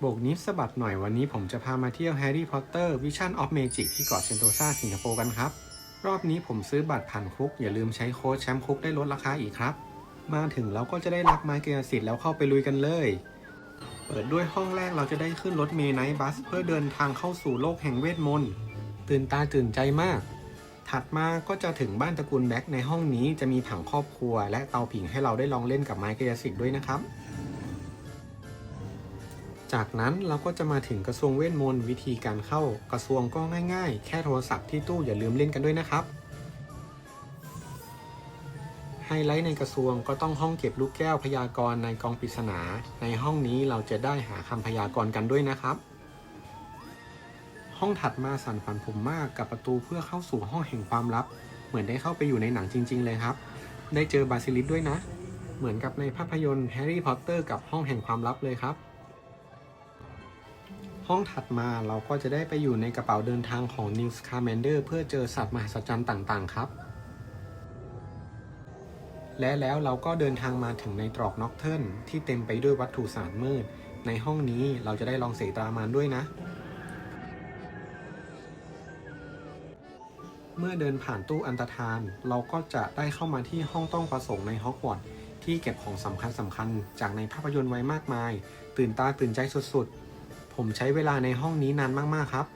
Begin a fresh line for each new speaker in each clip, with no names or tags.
โบกนิฟสะบัดหน่อยวันนี้ผมจะพามาเที่ยว Harry Potter Vision of Magic ที่เกาะเซนโตซาสิงคโปร์กันครับ รอบนี้ผมซื้อบัตรผ่านคุก อย่าลืมใช้โค้ดแชมป์คุกได้ลดราคาอีกครับ มาถึงเราก็จะได้รับไม้เกยสิทธิ์แล้วเข้าไปลุยกันเลย เปิดด้วยห้องแรกเราจะได้ขึ้นรถเมล์ไนท์บัส เพื่อเดินทางเข้าสู่โลกแห่งเวทมนต์ตื่นตาตื่นใจมาก ถัดมาก็จะถึงบ้านตระกูลแบ็กในห้องนี้จะมีผังครอบครัว และเตาผิงให้เราได้ลองเล่นกับไม้กายสิทธิ์ด้วยนะครับ จากนั้นเราก็จะมาถึงกระทรวงเวทมนต์วิธีการเข้ากระทรวงก็ง่ายๆ แค่โทรศัพท์ที่ตู้อย่าลืมเล่นกันด้วยนะครับ ไฮไลท์ในกระทรวงก็ต้องห้องเก็บลูกแก้วพยากรณ์ในกองปริศนา ในห้องนี้เราจะได้หาคำพยากรณ์กันด้วยนะครับ ห้องถัดมาสั่นขวัญผมมากกับประตูเพื่อเข้าสู่ห้องแห่งความลับ เหมือนได้เข้าไปอยู่ในหนังจริง ๆ เลยครับ ได้เจอบาซิลิสด้วยนะ เหมือนกับในภาพยนตร์แฮร์รี่พอตเตอร์กับห้องแห่งความลับเลยครับ ห้องถัดมาเราก็จะได้ไปอยู่ในกระเป๋าเดินทางของนิวส์คาร์แมนเดอร์เพื่อเจอสัตว์มหัศจรรย์ต่างๆ ครับ และแล้วเราก็เดินทางมาถึงในตรอกน็อกเทิร์นที่เต็มไปด้วยวัตถุสารมืด ในห้องนี้เราจะได้ลองเสกตรามานด้วยนะ เมื่อเดินผ่านตู้อันตรธาน เราก็จะได้เข้ามาที่ห้องต้องประสงค์ในฮอกวอตส์ที่เก็บของสำคัญสำคัญจากในภาพยนตร์ไว้มากมาย ตื่นตาตื่นใจสุดๆ ผมใช้เวลาในห้องนี้นานมากๆครับ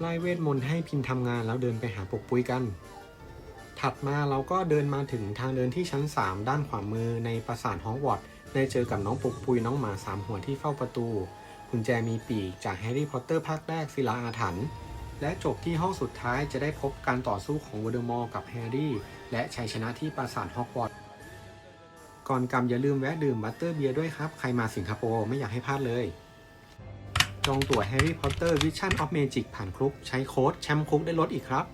ไล่เวทมนต์ให้พิมพ์ทำงานแล้วเดินไปหาปกปุยกัน ถัดมาเราก็เดินมาถึงทางเดินที่ชั้น 3 ด้านขวามือในปราสาทฮอกวอตส์ได้เจอกับน้องปกปุยน้องหมาสามหัวที่เฝ้าประตู กุญแจมีปีกจากแฮร์รี่พอตเตอร์ภาคแรกศิลาอาถรรพ์และจบที่ห้องสุดท้ายจะได้พบการต่อสู้ของวอเดอมอร์กับแฮร์รี่ และชัยชนะที่ปราสาทฮอกวอตส์ก่อนกลับอย่าลืมแวะดื่มบัตเตอร์เบียร์ด้วยครับ ใครมาสิงคโปร์ไม่อยากให้พลาดเลย จองตั๋ว Harry Potter Vision of Magic ผ่านคลุกใช้โค้ดแชมป์คุกได้ลดอีกครับ